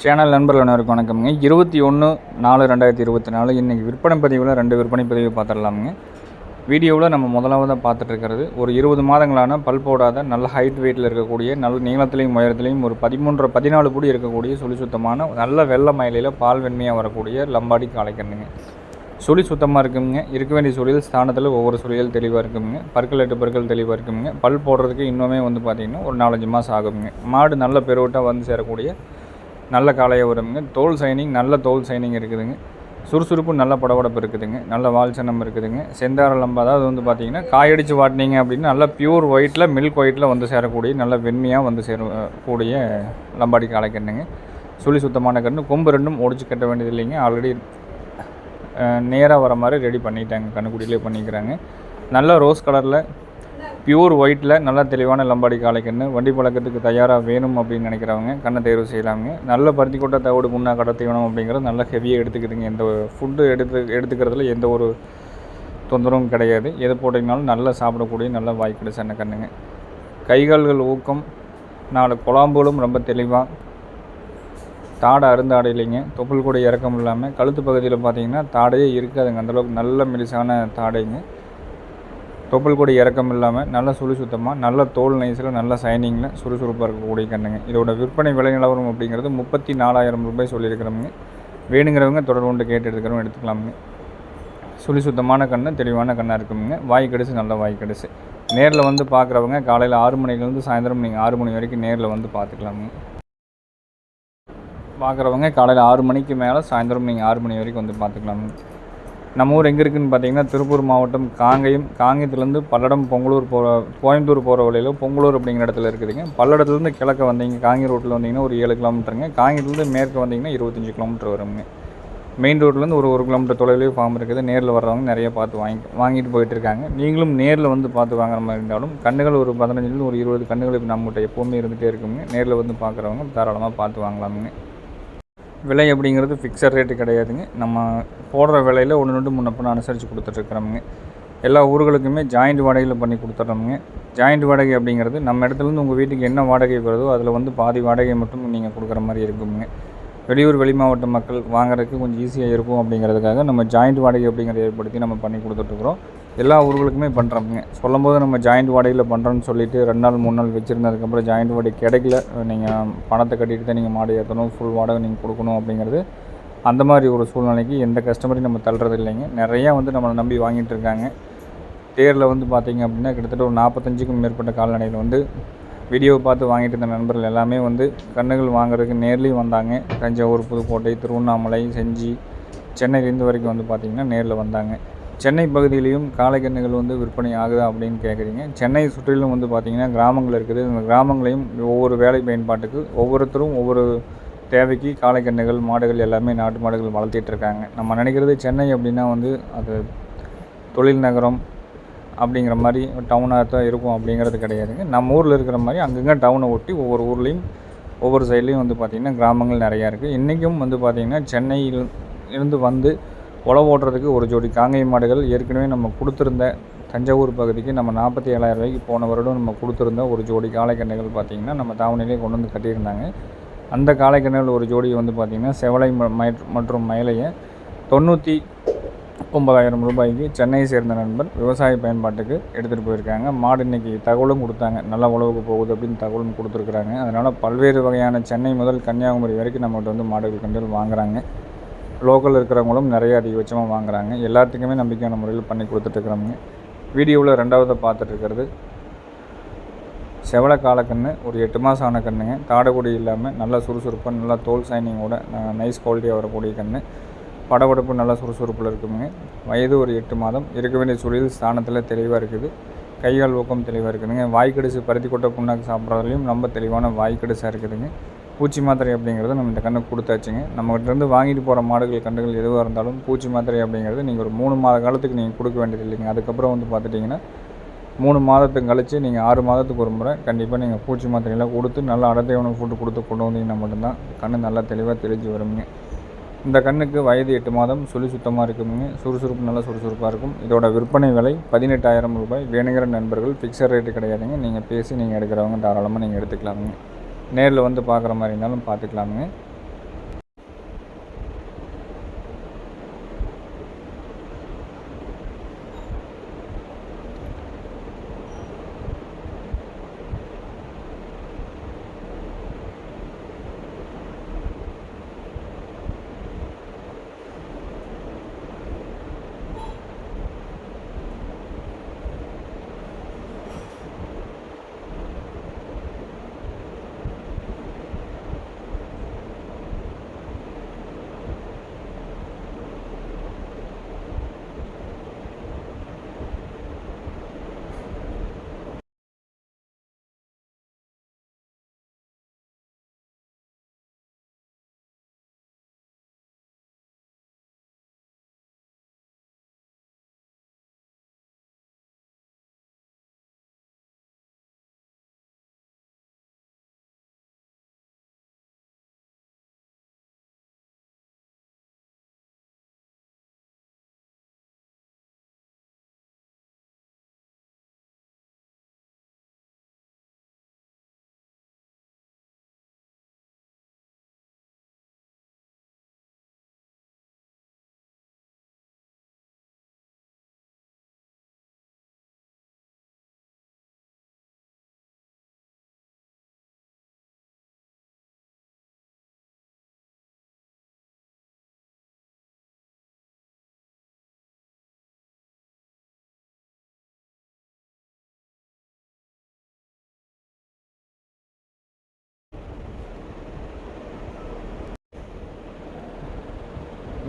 Channel நண்பர்கள் அனைவருக்கும் வணக்கம்ங்க. இருபத்தி ஒன்று நாலு ரெண்டாயிரத்தி இருபத்தி நாலு. இன்றைக்கி விற்பனை பதிவில் ரெண்டு விற்பனை பதிவு பார்த்துடலாமுங்க. வீடியோவில் நம்ம முதலாவதாக பார்த்துட்டுருக்கிறது. ஒரு இருபது மாதங்களான பல் போடாத நல்ல ஹைட் வெயிட்டில் இருக்கக்கூடிய நல்ல நீளத்துலேயும் உயரத்துலேயும் ஒரு பதிமூன்று பதினாலு புடி இருக்கக்கூடிய சுழி சுத்தமான நல்ல வெள்ளை மயிலையில் பால் வெண்மையாக வரக்கூடிய லம்பாடி காலைக்கண்ணுங்க சுழி சுத்தமாக இருக்குங்க. இருக்க வேண்டிய சுழியில் ஸ்தானத்தில் ஒவ்வொரு சுழியில் தெளிவாக இருக்குங்க. பற்கள் எட்டு பற்கள் தெளிவாக இருக்குங்க. பல் போடுறதுக்கு இன்னுமே வந்து பார்த்திங்கன்னா ஒரு நாலஞ்சு மாதம் ஆகுங்க. மாடு நல்ல பெருவட்டாக வந்து சேரக்கூடிய நல்ல காலையை வருதுங்க. தோல் சைனிங் நல்ல தோல் சைனிங் இருக்குதுங்க. சுறுசுறுப்பு நல்ல படபடப்பு இருக்குதுங்க. நல்ல வால் சனம் இருக்குதுங்க. செந்தார லம்பா அதாவது வந்து பார்த்தீங்கன்னா காயடிச்சு வாட்டினீங்க அப்படின்னா நல்ல பியூர் ஒயிட்டில் மில்க் ஒயிட்டில் வந்து சேரக்கூடிய நல்ல வெண்மையாக வந்து சேரக்கூடிய லம்பாடி காளைக்கண்ணுங்க சுழி சுத்தமான கன்று. கொம்பு ரெண்டும் ஒடிச்சு கட்ட வேண்டியது இல்லைங்க. ஆல்ரெடி நேராக வர மாதிரி ரெடி பண்ணிட்டாங்க. கண்ணுக்குடியிலே பண்ணிக்கிறாங்க. நல்ல ரோஸ் கலரில் பியூர் ஒயிட்டில் நல்லா தெளிவான லம்பாடி காளைக்கன்று வண்டி பழக்கத்துக்கு தயாராக வேணும் அப்படின்னு நினைக்கிறவங்க கண்ணை தேர்வு செய்யலாங்க நல்ல பருத்தி கொட்டை தவிடு முன்னா கடை தீவனம் அப்படிங்கிறது நல்லா ஹெவியாக எடுத்துக்கிதுங்க எந்த ஃபுட்டு எடுத்து எடுத்துக்கிறதுல எந்த ஒரு தொந்தரவும் கிடையாது. எது போட்டிங்கனாலும் நல்லா சாப்பிடக்கூடிய நல்ல வாய்க்கடை சென்ன கண்ணுங்க. கைகால்கள் ஊக்கம் நாலு குழாம்புகளும் ரொம்ப தெளிவாக தாடை அருந்தாடை இல்லைங்க. தொப்புள் கூட இறக்கம் இல்லாமல் கழுத்து பகுதியில் பார்த்தீங்கன்னா தாடையே இருக்காதுங்க. அந்தளவுக்கு நல்ல மெலிசான தாடைங்க. தொப்புள் கூட இறக்கம் இல்லாமல் நல்ல சுழி சுத்தமாக நல்ல தோல் நைஸில் நல்ல சைனிங்கில் சுறுசுறுப்பாக இருக்கக்கூடிய கண்ணுங்க. இதோட விற்பனை விலை நிலவரம் அப்படிங்கிறது முப்பத்தி நாலாயிரம் ரூபாய் சொல்லியிருக்கிறவங்க. வேணுங்கிறவங்க தொடர்பு கொண்டு கேட்டு எடுக்கிறவங்க எடுத்துக்கலாமுங்க. சுழி சுத்தமான கண்ணு தெளிவான கண்ணாக இருக்குமுங்க. வாய் கடிச்சு நல்ல வாய் கடிச்சு நேரில் வந்து பார்க்குறவங்க காலையில் ஆறு மணிலேருந்து சாயந்தரம் நீங்கள் ஆறு மணி வரைக்கும் நேரில் வந்து பார்த்துக்கலாமுங்க பார்க்குறவங்க காலையில் ஆறு மணிக்கு மேலே சாயந்தரம் நீங்கள் ஆறு மணி வரைக்கும் வந்து பார்த்துக்கலாமுங்க நம்ம ஊர் எங்கே இருக்குதுன்னு பார்த்தீங்கன்னா திருப்பூர் மாவட்டம் காங்கயம். காங்கயத்துலேருந்து பல்லடம் பொங்கலூர் போகிற கோயம்புத்தூர் போகிற வழியில் பொங்கலூர் அப்படிங்கிற இடத்துல இருக்குதுங்க. பல்லடத்துலேருந்து கிழக்க வந்தீங்க காங்கி ரோட்டில் வந்தீங்கன்னா ஒரு ஏழு கிலோமீட்டருங்க காங்கியத்துலேருந்து மேற்கு வந்தீங்கன்னா இருபத்தஞ்சி கிலோமீட்டர் வருங்க மெயின் ரோட்லேருந்து ஒரு ஒரு கிலோமீட்டர் தொலைவிலேயே ஃபார்ம் இருக்குது. நேரில் வர்றவங்க நிறைய பார்த்து வாங்கி வாங்கிட்டு போயிட்டு இருக்காங்க. நீங்களும் நேரில் வந்து பார்த்து வாங்குற மாதிரி இருந்தாலும் கண்ணுகள் ஒரு பதினஞ்சுலேருந்து ஒரு இருபது கண்ணுகள் இப்போ நம்மகிட்ட எப்போவுமே இருந்துகிட்டே இருக்குங்க. நேரில் வந்து பார்க்குறவங்க தாராளமாக பார்த்து வாங்கலாமுங்க. விலை அப்படிங்கிறது ஃபிக்ஸட் ரேட்டு கிடையாதுங்க. நம்ம போடுற விலையில் ஒன்று ரெண்டு முன்ன பண்ண அனுசரித்து கொடுத்துட்ருக்குறோமுங்க. எல்லா ஊர்களுக்குமே ஜாயிண்ட் வாடகையில் பண்ணி கொடுத்துட்றோமுங்க. ஜாயிண்ட் வாடகை அப்படிங்கிறது நம்ம இடத்துலேருந்து உங்கள் வீட்டுக்கு என்ன வாடகை வருதோ அதில் வந்து பாதி வாடகை மட்டும் நீங்கள் கொடுக்குற மாதிரி இருக்குங்க வெளியூர் வெளி மாவட்ட மக்கள் வாங்குறதுக்கு கொஞ்சம் ஈஸியாக இருக்கும் அப்படிங்கிறதுக்காக நம்ம ஜாயிண்ட் வாடகை அப்படிங்கிறத ஏற்படுத்தி நம்ம பண்ணி கொடுத்துட்ருக்குறோம். எல்லா ஊர்களுக்குமே பண்ணுறோமுங்க சொல்லும்போது நம்ம ஜாயிண்ட் வாடகையில் பண்ணுறோன்னு சொல்லிவிட்டு ரெண்டு நாள் மூணு நாள் வச்சுருந்ததுக்கப்புறம் ஜாயிண்ட் வாடகை கிடைக்கல. நீங்கள் பணத்தை கட்டிட்டு தான் நீங்கள் மாடு ஏற்றணும் ஃபுல் வாடகை நீங்கள் கொடுக்கணும் அப்படிங்கிறது அந்த மாதிரி ஒரு சூழ்நிலைக்கு எந்த கஸ்டமரையும் நம்ம தள்ளுறது இல்லைங்க. நிறையா வந்து நம்மளை நம்பி வாங்கிட்டு இருக்காங்க. தேரில் வந்து பார்த்திங்க அப்படின்னா கிட்டத்தட்ட ஒரு நாற்பத்தஞ்சுக்கும் மேற்பட்ட கால்நடைகள் வந்து வீடியோவை பார்த்து வாங்கிட்டு இருந்த நண்பர்கள் எல்லாமே வந்து கண்ணுகள் வாங்குறதுக்கு நேர்லேயும் வந்தாங்க. தஞ்சாவூர் புதுக்கோட்டை திருவண்ணாமலை செஞ்சி சென்னையிலேருந்து வரைக்கும் வந்து பார்த்திங்கன்னா நேரில் வந்தாங்க. சென்னை பகுதியிலையும் காளைக்கண்ணுகள் வந்து விற்பனை ஆகுதா அப்படின்னு கேட்குறீங்க சென்னை சுற்றிலும் வந்து பார்த்திங்கன்னா கிராமங்கள் இருக்குது. இந்த கிராமங்களையும் ஒவ்வொரு வேலை பயன்பாட்டுக்கு ஒவ்வொருத்தரும் ஒவ்வொரு தேவைக்கு காளைக்கண்ணுகள் மாடுகள் எல்லாமே நாட்டு மாடுகள் வளர்த்திட்டு இருக்காங்க. நம்ம நினைக்கிறது சென்னை அப்படின்னா வந்து அது தொழில் நகரம் அப்படிங்கிற மாதிரி டவுனாக தான் இருக்கும் அப்படிங்கிறது கிடையாதுங்க. நம்ம ஊரில் இருக்கிற மாதிரி அங்கங்கே டவுனை ஒட்டி ஒவ்வொரு ஊர்லேயும் ஒவ்வொரு சைட்லேயும் வந்து பார்த்திங்கன்னா கிராமங்கள் நிறையா இருக்குது இன்றைக்கும் வந்து பார்த்திங்கன்னா சென்னையில் இருந்து வந்து உழவு ஓட்டுறதுக்கு ஒரு ஜோடி காங்கை மாடுகள் ஏற்கனவே நம்ம கொடுத்துருந்த தஞ்சாவூர் பகுதிக்கு நம்ம நாற்பத்தி ஏழாயிரம் ரூபாய்க்கு போன வருடம் நம்ம கொடுத்துருந்த ஒரு ஜோடி காளைக்கண்ணுகள் பார்த்திங்கன்னா நம்ம தாவணிலே கொண்டு வந்து கட்டியிருந்தாங்க. அந்த காளைக்கண்ணுகள் ஒரு ஜோடி வந்து பார்த்திங்கன்னா செவலை மற்றும் மயிலையை தொண்ணூற்றி ஒன்பதாயிரம் ரூபாய்க்கு சென்னையை சேர்ந்த நண்பர் விவசாய பயன்பாட்டுக்கு எடுத்துகிட்டு போயிருக்காங்க. மாடு இன்றைக்கி தகவலும் கொடுத்தாங்க. நல்ல உழவுக்கு போகுது அப்படின்னு தகவலும் கொடுத்துருக்குறாங்க. அதனால் பல்வேறு வகையான சென்னை முதல் கன்னியாகுமரி வரைக்கும் நம்மகிட்ட வந்து மாடுகள் கண்டுகள் வாங்குகிறாங்க லோக்கல் இருக்கிறவங்களும் நிறைய அதிகபட்சமாக வாங்குகிறாங்க எல்லாத்துக்குமே நம்பிக்கையான முறையில் பண்ணி கொடுத்துட்ருக்குறாங்க வீடியோவில் ரெண்டாவது பார்த்துட்ருக்கிறது செவலை காலக்கன்று ஒரு எட்டு மாதம் ஆன கண்ணுங்க. தாடகுடி இல்லாமல் நல்லா சுறுசுறுப்பாக நல்லா தோல் சைனிங்கோட நைஸ் குவாலிட்டியாக வரக்கூடிய கன்று படபடப்பு நல்லா சுறுசுறுப்பில் இருக்குங்க வயது ஒரு எட்டு மாதம். இருக்க வேண்டிய சூழலில் ஸ்தானத்தில் தெளிவாக இருக்குது. கைகால் ஊக்கம் தெளிவாக இருக்குதுங்க. வாய்க்கடிசு பருத்தி கொட்டை புண்ணாக்கு சாப்பிட்றதுலையும் ரொம்ப தெளிவான வாய்க்கடிசாக இருக்குதுங்க. பூச்சி மாத்திரை அப்படிங்கிறது நம்ம இந்த கண்ணு கொடுத்தாச்சுங்க. நம்மகிட்டேருந்து வாங்கிட்டு போகிற மாடுகள் கண்டுகள் எதுவாக இருந்தாலும் பூச்சி மாத்திரை அப்படிங்கிறது நீங்கள் ஒரு மூணு மாத காலத்துக்கு நீங்கள் கொடுக்க வேண்டியது இல்லைங்க. அதுக்கப்புறம் வந்து பார்த்துட்டிங்கன்னா மூணு மாதத்துக்கு கழித்து நீங்கள் ஆறு மாதத்துக்கு ஒரு முறை கண்டிப்பாக நீங்கள் பூச்சி மாத்திரையெல்லாம் கொடுத்து நல்லா அடர்த்தியான ஃபுட்டு கொடுத்து கொண்டு வந்தீங்கன்னா மட்டும்தான் கண்ணு நல்லா தெளிவாக தெளிஞ்சு வருங்க. இந்த கண்ணுக்கு வயது எட்டு மாதம் சுழி சுத்தமாக இருக்குங்க சுறுசுறுப்பு நல்லா சுறுசுறுப்பாக இருக்கும். இதோட விற்பனை விலை பதினெட்டாயிரம் ரூபாய். வேணுங்கிற நண்பர்கள் ஃபிக்ஸட் ரேட்டு கிடையாதுங்க. நீங்கள் பேசி நீங்கள் எடுக்கிறவங்க தாராளமாக நீங்கள் எடுத்துக்கலாமுங்க. நேரில் வந்து பார்க்குற மாதிரி இருந்தாலும் பார்த்துக்கலாமுங்க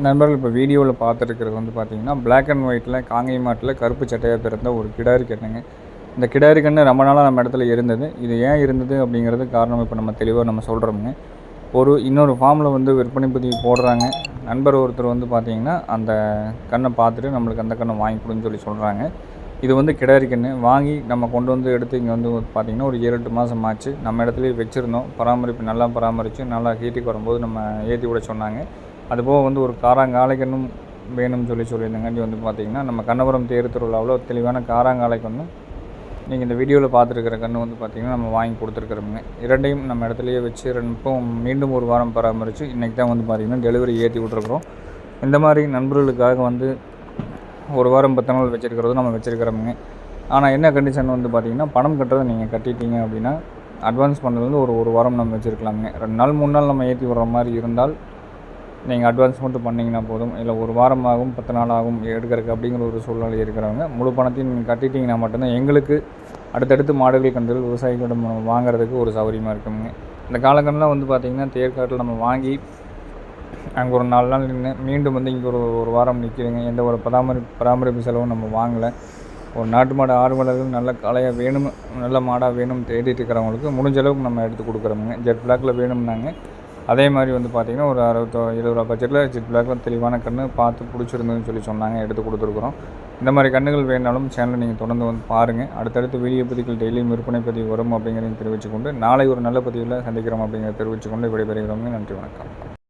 நண்பர்கள் இப்போ வீடியோவில் பார்த்துருக்கிறது வந்து பார்த்தீங்கன்னா பிளாக் அண்ட் ஒயிட்டில் காங்கை மாட்டில் கருப்பு சட்டையாக பிறந்த ஒரு கிடாரி கண்ணுங்க. இந்த கிடாரி கண்ணு ரொம்ப நாளாக நம்ம இடத்துல இருந்தது. இது ஏன் இருந்தது அப்படிங்கிறது காரணம் இப்போ நம்ம தெளிவாக நம்ம சொல்கிறோமுங்க ஒரு இன்னொரு ஃபார்மில் வந்து விற்பனை பதிவு போடுறாங்க. நண்பர் ஒருத்தர் வந்து பார்த்திங்கன்னா அந்த கண்ணை பார்த்துட்டு நம்மளுக்கு அந்த கண்ணை வாங்கி கொடுன்னு சொல்லி சொல்கிறாங்க இது வந்து கிடாரி கன்று வாங்கி நம்ம கொண்டு வந்து எடுத்து இங்கே வந்து பார்த்திங்கன்னா ஒரு ஏழு எட்டு மாதம் ஆச்சு. நம்ம இடத்துலையே வச்சுருந்தோம். பராமரிப்பு நல்லா பராமரித்து நல்லா ஹீட்டுக்கு வரும்போது நம்ம ஏற்றி விட சொன்னாங்க. அதுபோக வந்து ஒரு காராங்காலை வேணும்னு சொல்லி சொல்லியிருந்தங்காண்டி வந்து பார்த்திங்கன்னா நம்ம கண்ணபுரம் தேர் திருவிழாவில் ஒரு தெளிவான காராங்காலை வந்து நீங்கள் இந்த வீடியோவில் பார்த்துருக்கிற கன்று வந்து பார்த்திங்கன்னா நம்ம வாங்கி கொடுத்துருக்குறோமுங்க இரண்டையும் நம்ம இடத்துலையே வச்சு ரெண்டும் இப்போ மீண்டும் ஒரு வாரம் பராமரித்து இன்றைக்கி தான் வந்து பார்த்திங்கன்னா டெலிவரி ஏற்றி விட்ருக்குறோம் இந்த மாதிரி நண்பர்களுக்காக வந்து ஒரு வாரம் பத்து நாள் வச்சுருக்கிறதும் நம்ம வச்சுருக்கிறோமுங்க. ஆனால் என்ன கண்டிஷன் வந்து பார்த்திங்கன்னா பணம் கட்டுறதை நீங்கள் கட்டிட்டீங்க அப்படின்னா அட்வான்ஸ் பண்ணுறது வந்து ஒரு ஒரு வாரம் நம்ம வச்சுருக்கலாமுங்க. ரெண்டு நாள் மூணு நாள் நம்ம ஏற்றி விடுற மாதிரி இருந்தால் நீங்கள் அட்வான்ஸ் மட்டும் பண்ணிங்கன்னா போதும். இல்லை ஒரு வாரம் ஆகும் பத்து நாள் ஆகும் எடுக்கிறதுக்கு அப்படிங்கிற ஒரு சூழ்நிலை இருக்கிறவங்க முழு பணத்தையும் நீங்கள் கட்டிட்டீங்கன்னா மட்டும்தான் எங்களுக்கு அடுத்தடுத்து மாடுகள் கன்றுகள் விவசாயிகளிடம் நம்ம வாங்குறதுக்கு ஒரு சௌகரியமாக இருக்குங்க. இந்த காலகட்டம்லாம் வந்து பார்த்திங்கன்னா தேர்காட்டில் நம்ம வாங்கி அங்கே ஒரு நாலு நாள் நின்று மீண்டும் வந்து இங்கே ஒரு ஒரு வாரம் நிற்கிதுங்க எந்த ஒரு பராமரிப்பு பராமரிப்பு செலவும் நம்ம வாங்கலை. ஒரு நாட்டு மாடு ஆர்வலர்கள் நல்ல கலையாக வேணும் நல்ல மாடாக வேணும் தேடிட்டு இருக்கிறவங்களுக்கு முடிஞ்ச அளவுக்கு நம்ம எடுத்து கொடுக்குறோமுங்க. ஜெட் பிளாக்கில் வேணும்னாங்க. அதே மாதிரி வந்து பார்த்திங்கன்னா ஒரு அறுபத்தோ இருபது ரூபா பட்ஜெட்டில் ஜெட் பிளாக்கில் தெளிவான கன்று பார்த்து பிடிச்சிருந்ததுன்னு சொல்லி சொன்னாங்க எடுத்து கொடுத்துருக்குறோம். இந்த மாதிரி கண்ணுகள் வேணாலும் சேனலை நீங்கள் தொடர்ந்து வந்து பாருங்கள் அடுத்தடுத்து வீடியோ பதிவுகள் டெய்லியும் விற்பனை பதிவு வரும் அப்படிங்கிறதையும் தெரிவித்துக்கொண்டு நாளை ஒரு நல்ல பதிவில் சந்திக்கிறோம் அப்படிங்கிறத தெரிவித்துக்கொண்டு விடைபெறுகிறோங்க நன்றி வணக்கம்.